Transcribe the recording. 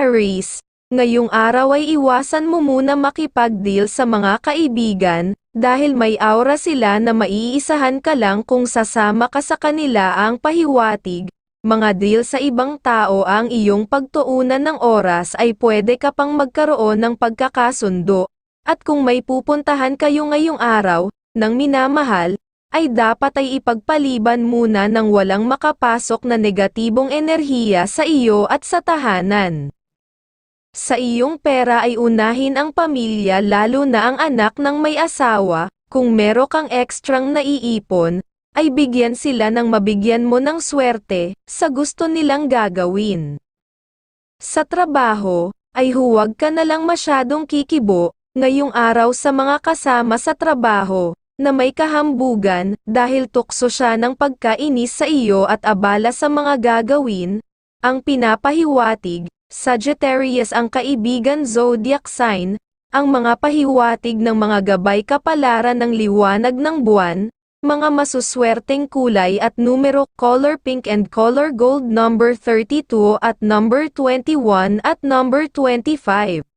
Aries, ngayong araw ay iwasan mo muna makipag-deal sa mga kaibigan, dahil may aura sila na maiisahan ka lang kung sasama ka sa kanila ang pahiwatig. Mga deal sa ibang tao ang iyong pagtuunan ng oras ay pwede ka pang magkaroon ng pagkakasundo. At kung may pupuntahan kayo ngayong araw, ng minamahal, ay dapat ay ipagpaliban muna ng walang makapasok na negatibong enerhiya sa iyo at sa tahanan. Sa iyong pera ay unahin ang pamilya lalo na ang anak ng may asawa, kung mero kang ekstrang naiipon, ay bigyan sila ng mabigyan mo ng swerte, sa gusto nilang gagawin. Sa trabaho, ay huwag ka na lang masyadong kikibo, ngayong araw sa mga kasama sa trabaho, na may kahambugan, dahil tukso siya ng pagkainis sa iyo at abala sa mga gagawin, ang pinapahiwatig, Sagittarius ang kaibigan zodiac sign, ang mga pahiwatig ng mga gabay kapalaran ng liwanag ng buwan, mga masuswerteng kulay at numero color pink and color gold number 32 at number 21 at number 25.